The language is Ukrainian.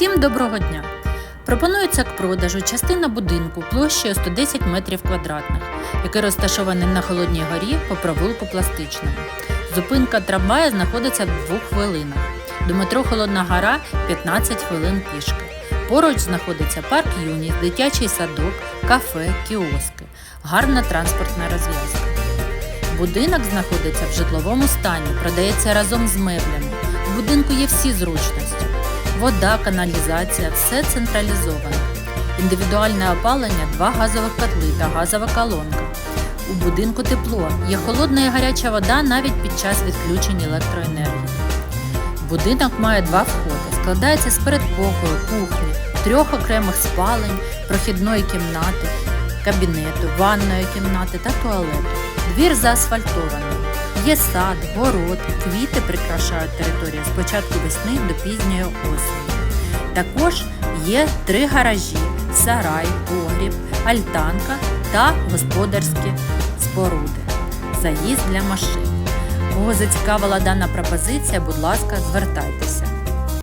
Всім доброго дня! Пропонується к продажу частина будинку площею 110 метрів квадратних, який розташований на Холодній горі по провулку Пластичному. Зупинка трамвая знаходиться в двох хвилинах. До метро Холодна гора 15 хвилин пішки. Поруч знаходиться парк Юніс, дитячий садок, кафе, кіоски. Гарна транспортна розв'язка. Будинок знаходиться в житловому стані, продається разом з меблями. В будинку є всі зручності. Вода, каналізація, все централізовано. Індивідуальне опалення, два газових котли та газова колонка. У будинку тепло, є холодна і гаряча вода навіть під час відключень електроенергії. Будинок має два входи, складається з передпокою, кухні, трьох окремих спалень, прохідної кімнати, кабінету, ванної кімнати та туалету. Двір заасфальтований. Є сад, город, квіти прикрашають територію з початку весни до пізньої осені. Також є три гаражі, сарай, погріб, альтанка та господарські споруди. Заїзд для машин. Кого зацікавила дана пропозиція, будь ласка, звертайтеся.